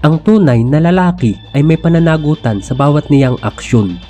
Ang tunay na lalaki ay may pananagutan sa bawat niyang aksyon.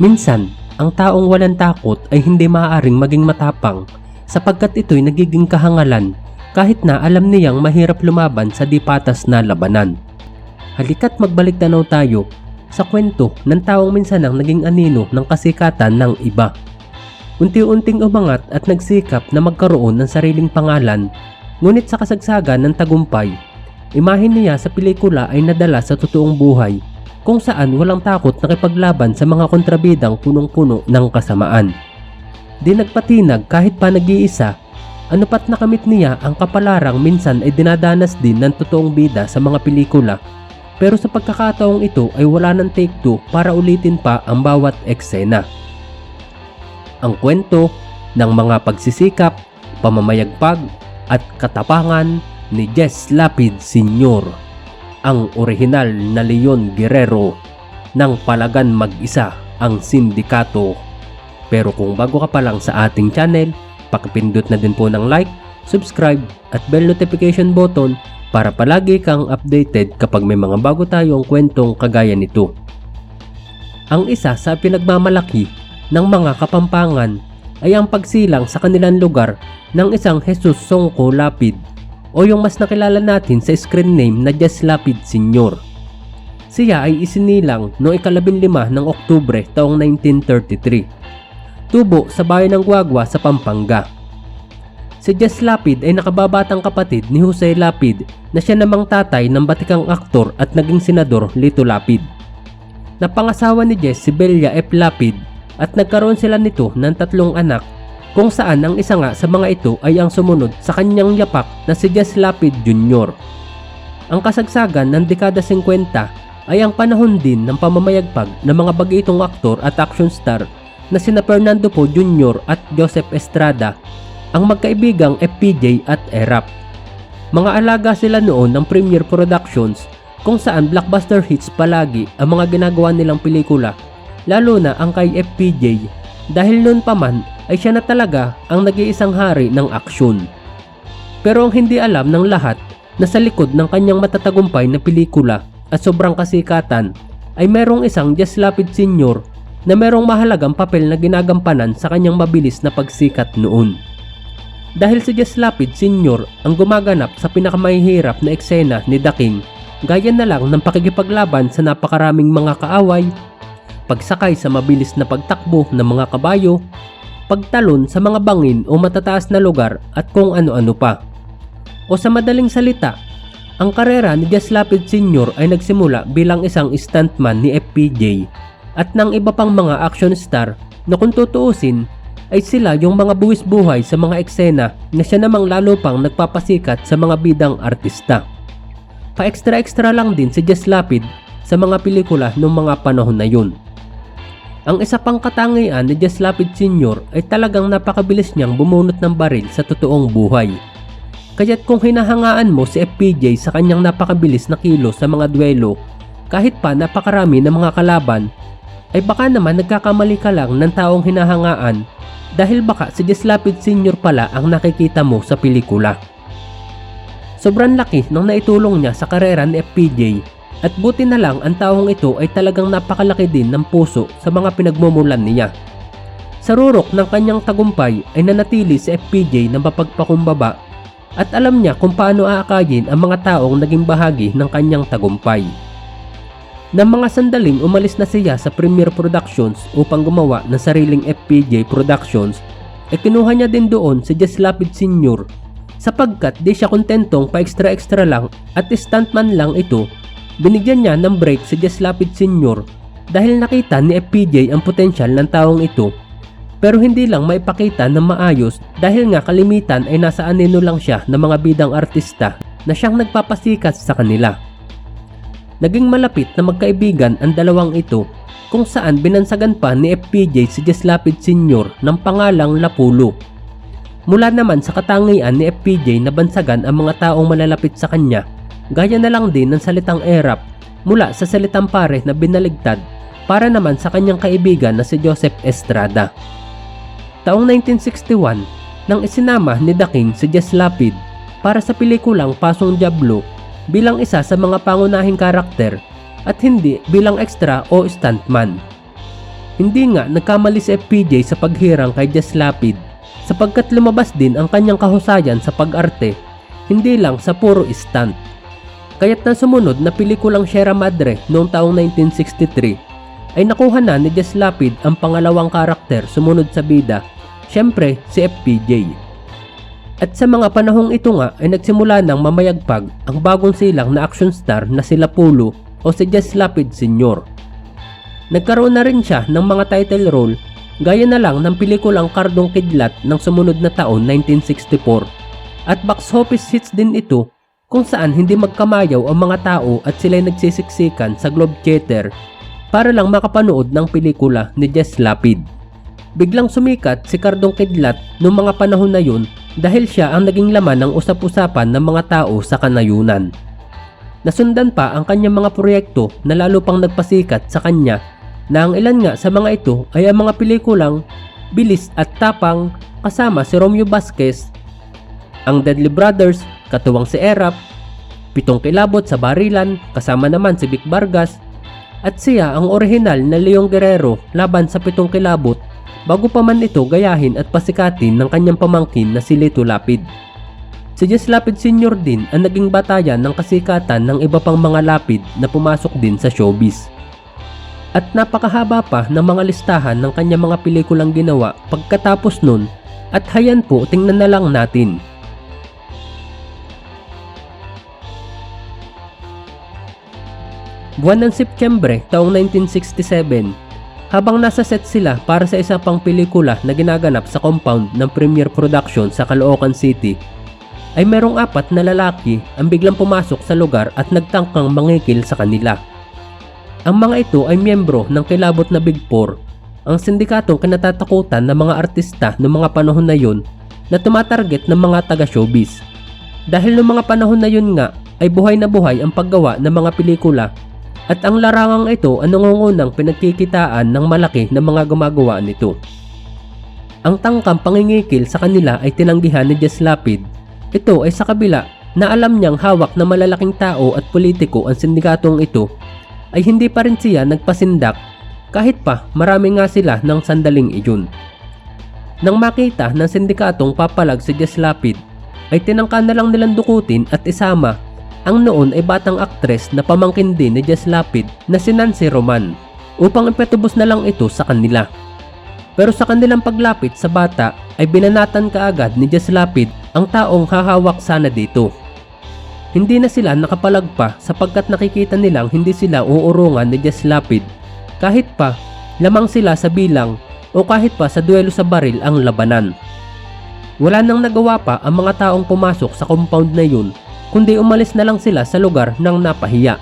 Minsan, ang taong walang takot ay hindi maaaring maging matapang sapagkat ito'y nagiging kahangalan kahit na alam niyang mahirap lumaban sa di patas na labanan. Halika't magbalik tanaw tayo sa kwento ng taong minsan ang naging anino ng kasikatan ng iba. Unti-unting umangat at nagsikap na magkaroon ng sariling pangalan, ngunit sa kasagsagan ng tagumpay, imahin niya sa pelikula ay nadala sa totoong buhay kung saan walang takot nakipaglaban sa mga kontrabidang punong-puno ng kasamaan. Di nagpatinag kahit pa nag-iisa, ano pat nakamit niya ang kapalarang minsan ay dinadanas din ng totoong bida sa mga pelikula pero sa pagkakataong ito ay wala ng take two para ulitin pa ang bawat eksena. Ang kwento ng mga pagsisikap, pamamayagpag at katapangan ni Jess Lapid Sr. Ang orihinal na Leon Guerrero ng palagan mag-isa ang sindikato. Pero kung bago ka pa lang sa ating channel, pakipindot na din po ng like, subscribe at bell notification button para palagi kang updated kapag may mga bago tayong kwentong kagaya nito. Ang isa sa pinagmamalaki ng mga kapampangan ay ang pagsilang sa kanilang lugar ng isang Jesus Songko Lapid o yung mas nakilala natin sa screen name na Jess Lapid Sr. Siya ay isinilang noong ikalabing lima ng Oktubre taong 1933. Tubo sa bayan ng Guagua sa Pampanga. Si Jess Lapid ay nakababatang kapatid ni Jose Lapid na siya namang tatay ng batikang aktor at naging senador Lito Lapid. Napangasawa ni Jess si Belia F. Lapid at nagkaroon sila nito ng tatlong anak kung saan ang isa nga sa mga ito ay ang sumunod sa kanyang yapak na si Jess Lapid Jr. Ang kasagsagan ng dekada 50 ay ang panahon din ng pamamayagpag ng mga bagitong aktor at action star na sina Fernando Po Jr. at Joseph Estrada, ang magkaibigang FPJ at ERAP. Mga alaga sila noon ng Premier Productions kung saan blockbuster hits palagi ang mga ginagawa nilang pelikula lalo na ang kay FPJ dahil noon pa man ay siya na talaga ang nag-iisang hari ng aksyon. Pero ang hindi alam ng lahat na sa likod ng kanyang matatagumpay na pelikula at sobrang kasikatan ay merong isang Jess Lapid Sr. na merong mahalagang papel na ginagampanan sa kanyang mabilis na pagsikat noon. Dahil si Jess Lapid Sr. ang gumaganap sa pinakamahihirap na eksena ni The King gaya na lang ng pakikipaglaban sa napakaraming mga kaaway, pagsakay sa mabilis na pagtakbo ng mga kabayo, pagtalon sa mga bangin o matataas na lugar at kung ano-ano pa. O sa madaling salita, ang karera ni Jess Lapid Sr. ay nagsimula bilang isang stuntman ni FPJ at ng iba pang mga action star na kung tutuusin ay sila yung mga buwis buhay sa mga eksena na siya namang lalo pang nagpapasikat sa mga bidang artista. Pa-extra-extra lang din si Jess Lapid sa mga pelikula noong mga panahon na yun. Ang isa pang katangian ni Jess Lapid Sr. ay talagang napakabilis niyang bumunot ng baril sa totoong buhay. Kaya't kung hinahangaan mo si FPJ sa kanyang napakabilis na kilo sa mga duelo, kahit pa napakarami ng mga kalaban, ay baka naman nagkakamali ka lang ng taong hinahangaan dahil baka si Jess Lapid Sr. pala ang nakikita mo sa pelikula. Sobrang laki ng naitulong niya sa karera ni FPJ at buti na lang ang taong ito ay talagang napakalaki din ng puso sa mga pinagmumulan niya. Sa rurok ng kanyang tagumpay ay nanatili si FPJ na mapagpakumbaba at alam niya kung paano aakayin ang mga taong naging bahagi ng kanyang tagumpay. Nang mga sandaling umalis na siya sa Premier Productions upang gumawa ng sariling FPJ Productions, ay kinuha niya din doon si Jess Lapid Sr. sapagkat di siya kontentong pa extra-extra lang at stuntman lang ito, binigyan niya ng break si Jess Lapid Sr. dahil nakita ni FPJ ang potensyal ng taong ito pero hindi lang maipakita na maayos dahil nga kalimitan ay nasa anino lang siya ng mga bidang artista na siyang nagpapasikat sa kanila. Naging malapit na magkaibigan ang dalawang ito kung saan binansagan pa ni FPJ si Jess Lapid Sr. ng pangalang Lapulo. Mula naman sa katangian ni FPJ na bansagan ang mga taong malalapit sa kanya, gaya na lang din ng salitang erap mula sa salitang pare na binaligtad para naman sa kanyang kaibigan na si Joseph Estrada. Taong 1961, nang isinama ni The King si Jess Lapid para sa pelikulang Pasong Diablo, bilang isa sa mga pangunahing karakter at hindi bilang extra o stuntman. Hindi nga nagkamali si FPJ sa paghirang kay Jess Lapid sapagkat lumabas din ang kanyang kahusayan sa pag-arte hindi lang sa puro stunt. Kaya't na sumunod na pelikulang Sierra Madre noong taong 1963 ay nakuha na ni Jess Lapid ang pangalawang karakter sumunod sa bida, syempre si FPJ. At sa mga panahong ito nga ay nagsimula ng mamayagpag ang bagong silang na action star na sila Pulo o si Jess Lapid Sr. Nagkaroon na rin siya ng mga title role gaya na lang ng pelikulang Kardong Kidlat ng sumunod na taon 1964 at box office hits din ito kung saan hindi magkamayaw ang mga tao at sila'y nagsisiksikan sa Globe Theater para lang makapanood ng pelikula ni Jess Lapid. Biglang sumikat si Kardong Kidlat noong mga panahon na yun dahil siya ang naging laman ng usap-usapan ng mga tao sa kanayunan. Nasundan pa ang kanyang mga proyekto na lalo pang nagpasikat sa kanya na ang ilan nga sa mga ito ay ang mga pelikulang Bilis at Tapang kasama si Romeo Vasquez ang Deadly Brothers, katuwang si Erap, Pitong Kilabot sa Barilan, kasama naman si Vic Vargas, at siya ang orihinal na Leong Guerrero laban sa Pitong Kilabot bago pa man ito gayahin at pasikatin ng kanyang pamangkin na si Lito Lapid. Si Jess Lapid Sr. din ang naging batayan ng kasikatan ng iba pang mga lapid na pumasok din sa showbiz. At napakahaba pa ng mga listahan ng kanyang mga pelikulang ginawa pagkatapos nun at hayan po tingnan na lang natin. Buwan ng Setyembre taong 1967, habang nasa set sila para sa isa pang pelikula na ginaganap sa compound ng Premier Production sa Caloocan City, ay merong apat na lalaki ang biglang pumasok sa lugar at nagtangkang mangikil sa kanila. Ang mga ito ay miyembro ng kilabot na Big Four, ang sindikatong kinatatakutan ng mga artista noong mga panahon na yun na tumatarget ng mga taga-showbiz. Dahil noong mga panahon na yun nga ay buhay na buhay ang paggawa ng mga pelikula at ang larangang ito ang nangungunang pinagkikitaan ng malaki ng mga gumagawa nito. Ang tangkang pangingikil sa kanila ay tinanggihan ni Jess Lapid. Ito ay sa kabila na alam niyang hawak na malalaking tao at politiko ang sindikatong ito ay hindi pa rin siya nagpasindak kahit pa marami nga sila ng sandaling iyon. Nang makita ng sindikatong papalag si Jess Lapid ay tinangka na lang nilang dukutin at isama ang noon ay batang aktres na pamangkin din ni Jess Lapid na si Nancy Roman upang ipetubos na lang ito sa kanila. Pero sa kanilang paglapit sa bata ay binanatan kaagad ni Jess Lapid ang taong hahawak sana dito. Hindi na sila nakapalagpa sapagkat nakikita nilang hindi sila uurungan ni Jess Lapid kahit pa lamang sila sa bilang o kahit pa sa duelo sa baril ang labanan. Wala nang nagawa pa ang mga taong pumasok sa compound na yun kundi umalis na lang sila sa lugar ng napahiya.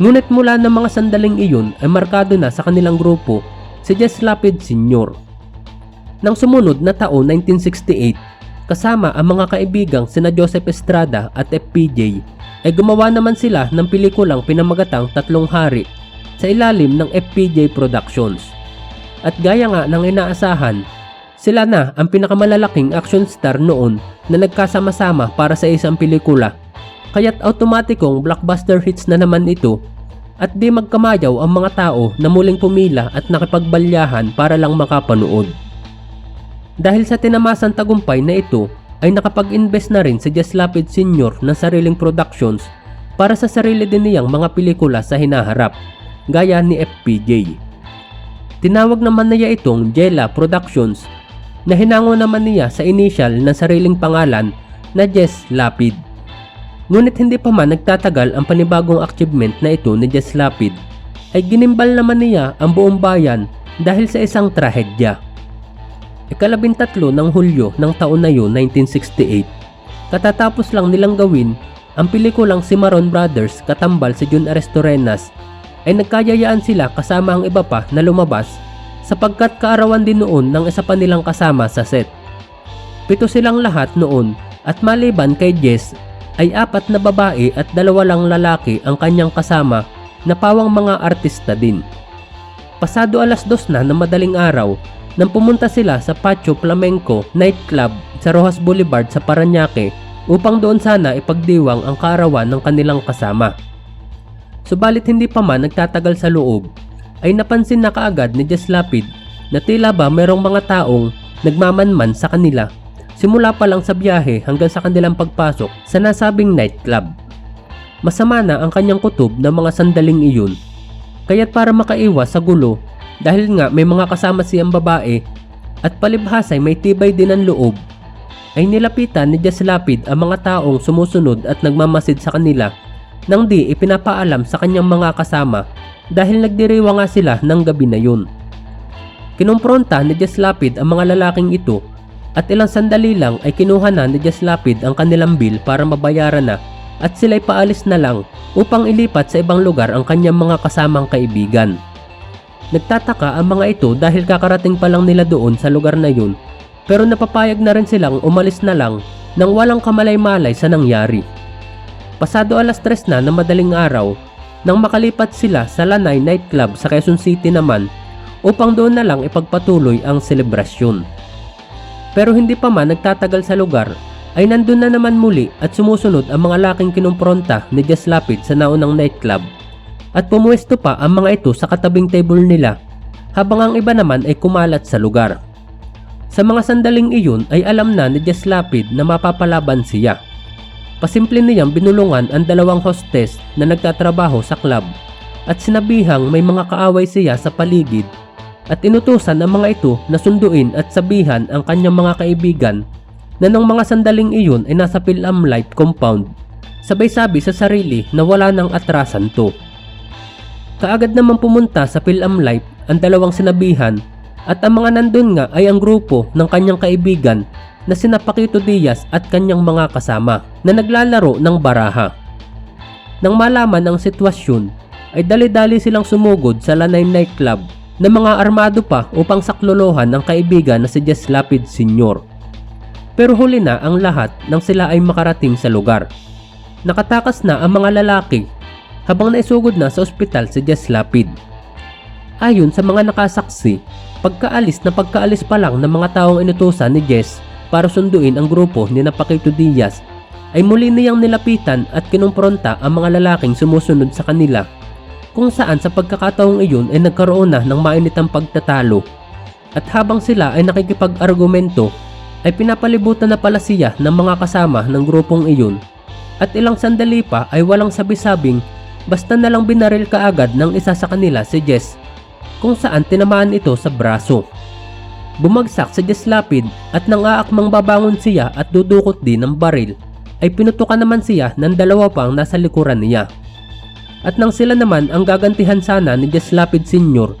Ngunit mula ng mga sandaling iyon ay markado na sa kanilang grupo si Jess Lapid Sr. Nang sumunod na taon 1968, kasama ang mga kaibigang sina Joseph Estrada at FPJ ay gumawa naman sila ng pelikulang pinamagatang Tatlong Hari sa ilalim ng FPJ Productions. At gaya nga ng inaasahan, sila na ang pinakamalalaking action star noon na nagkasama-sama para sa isang pelikula. Kaya't automatikong blockbuster hits na naman ito at di magkamayaw ang mga tao na muling pumila at nakipagbalyahan para lang makapanood. Dahil sa tinamasan tagumpay na ito ay nakapag-invest na rin si Jess Lapid Sr. ng sariling productions para sa sarili din niyang mga pelikula sa hinaharap, gaya ni FPJ. Tinawag naman niya itong Jella Productions na hinango naman niya sa initial ng sariling pangalan na Jess Lapid. Ngunit hindi pa man nagtatagal ang panibagong achievement na ito ni Jess Lapid ay ginimbal naman niya ang buong bayan dahil sa isang trahedya. Ikalabintatlo ng Hulyo ng taon na yun 1968, katatapos lang nilang gawin ang pelikulang si Maron Brothers katambal si Jun Arestorenas ay nagkayayaan sila kasama ang iba pa na lumabas sapagkat kaarawan din noon ng isa pa nilang kasama sa set. Pito silang lahat noon at maliban kay Jess ay apat na babae at dalawa lang lalaki ang kanyang kasama na pawang mga artista din. Pasado alas dos na ng madaling araw nang pumunta sila sa Pacho Flamenco nightclub sa Rojas Boulevard sa Paranaque upang doon sana ipagdiwang ang kaarawan ng kanilang kasama. Subalit hindi pa man nagtatagal sa loob, ay napansin na kaagad ni Jess Lapid na tila ba merong mga taong nagmamanman sa kanila simula pa lang sa biyahe hanggang sa kanilang pagpasok sa nasabing nightclub. Masama na ang kanyang kutob ng mga sandaling iyon. Kaya't para makaiwas sa gulo dahil nga may mga kasama siyang babae at palibhasay may tibay din ang loob ay nilapitan ni Jess Lapid ang mga taong sumusunod at nagmamasid sa kanila nang di ipinapaalam sa kanyang mga kasama dahil nagdiriwa nga sila ng gabi na yun. Kinumpronta ni Jess Lapid ang mga lalaking ito at ilang sandali lang ay kinuha na ni Jess Lapid ang kanilang bill para mabayaran na at sila'y paalis na lang upang ilipat sa ibang lugar ang kanyang mga kasamang kaibigan. Nagtataka ang mga ito dahil kakarating pa lang nila doon sa lugar na yun pero napapayag na rin silang umalis na lang nang walang kamalay-malay sa nangyari. Pasado alas tres na ng madaling araw nang makalipat sila sa Lanay Nightclub sa Quezon City naman upang doon na lang ipagpatuloy ang selebrasyon. Pero hindi pa man nagtatagal sa lugar ay nandun na naman muli at sumusunod ang mga laking kinumpronta ni Jess Lapid sa naunang nightclub at pumuwesto pa ang mga ito sa katabing table nila habang ang iba naman ay kumalat sa lugar. Sa mga sandaling iyon ay alam na ni Jess Lapid na mapapalaban siya. Pasimple niyang binulungan ang dalawang hostess na nagtatrabaho sa club at sinabihang may mga kaaway siya sa paligid at inutusan ang mga ito na sunduin at sabihan ang kanyang mga kaibigan na nung mga sandaling iyon ay nasa Pilam Light compound. Sabay sabi sa sarili na wala nang atrasan to. Kaagad naman pumunta sa Pilam Light ang dalawang sinabihan at ang mga nandun nga ay ang grupo ng kanyang kaibigan na sina Paquito Diaz at kanyang mga kasama na naglalaro ng baraha. Nang malaman ang sitwasyon ay dali-dali silang sumugod sa Lanay Nightclub na mga armado pa upang saklolohan ng kaibigan na si Jess Lapid Sr. Pero huli na ang lahat nang sila ay makarating sa lugar. Nakatakas na ang mga lalaki habang naisugod na sa ospital si Jess Lapid. Ayon sa mga nakasaksi, pagkaalis na pagkaalis pa lang ng mga taong inutusan ni Jess para sunduin ang grupo ni Napakito Diaz ay muli niyang nilapitan at kinumpronta ang mga lalaking sumusunod sa kanila kung saan sa pagkakataong iyon ay nagkaroon na ng mainitang pagtatalo at habang sila ay nakikipag-argumento ay pinapalibutan na pala siya ng mga kasama ng grupong iyon at ilang sandali pa ay walang sabi-sabing basta na lang binaril kaagad ng isa sa kanila si Jess kung saan tinamaan ito sa braso. Bumagsak si Jess Lapid at nang aakmang babangon siya at dudukot din ng baril ay pinutukan naman siya ng dalawa pang nasa likuran niya. At nang sila naman ang gagantihan sana ni Jess Lapid Sr.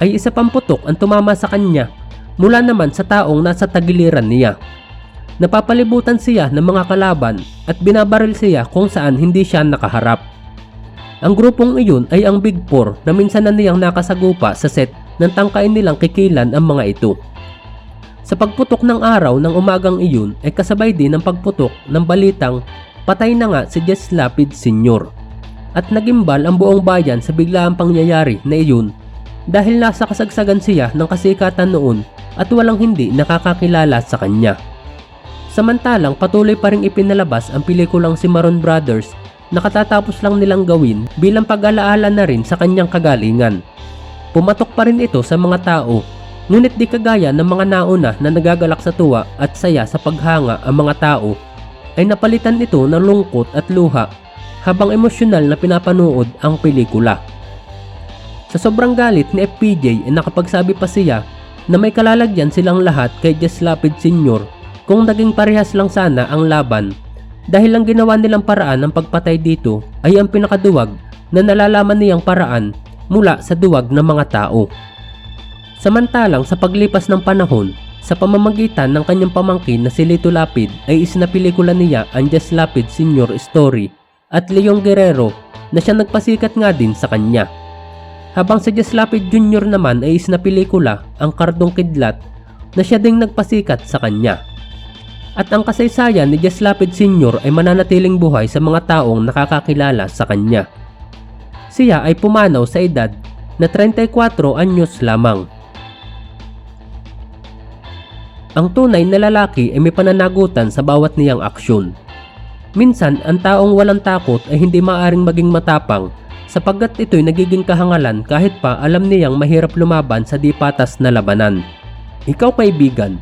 ay isa pang putok ang tumama sa kanya mula naman sa taong nasa tagiliran niya. Napapalibutan siya ng mga kalaban at binabaril siya kung saan hindi siya nakaharap. Ang grupong iyon ay ang Big Four na minsan na niyang nakasagupa sa set ng tangkain nilang kikilan ang mga ito. Sa pagputok ng araw ng umagang iyon ay kasabay din ang pagputok ng balitang patay na nga si Jess Lapid Sr. At nagimbal ang buong bayan sa biglaang pangyayari na iyon dahil nasa kasagsagan siya ng kasikatan noon at walang hindi nakakakilala sa kanya. Samantalang patuloy pa rin ipinalabas ang pelikulang si Maroon Brothers na katatapos lang nilang gawin bilang pag-alaala na rin sa kanyang kagalingan. Pumatok pa rin ito sa mga tao, ngunit di kagaya ng mga nauna na nagagalak sa tuwa at saya sa paghanga ang mga tao, ay napalitan ito ng lungkot at luha habang emosyonal na pinapanood ang pelikula. Sa sobrang galit ni FPJ ay nakapagsabi pa siya na may kalalagyan silang lahat kay Jess Lapid Sr. kung naging parehas lang sana ang laban dahil ang ginawa nilang paraan ng pagpatay dito ay ang pinakaduwag na nalalaman niyang paraan mula sa duwag ng mga tao. Samantalang sa paglipas ng panahon, sa pamamagitan ng kanyang pamangkin na si Lito Lapid ay isinapelikula niya ang Jess Lapid Sr. Story at Leong Guerrero na siya nagpasikat nga din sa kanya. Habang si Jess Lapid Jr. naman ay isinapelikula ang Kardong Kidlat na siya ding nagpasikat sa kanya at ang kasaysayan ni Jess Lapid Sr. ay mananatiling buhay sa mga taong nakakakilala sa kanya. Siya ay pumanaw sa edad na 34 anyos lamang. Ang tunay na lalaki ay may pananagutan sa bawat niyang aksyon. Minsan, ang taong walang takot ay hindi maaring maging matapang sapagkat ito'y nagiging kahangalan kahit pa alam niyang mahirap lumaban sa di patas na labanan. Ikaw kaibigan,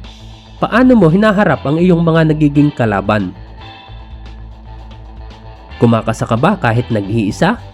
paano mo hinaharap ang iyong mga nagiging kalaban? Kumakasa ka ba kahit nag-iisa?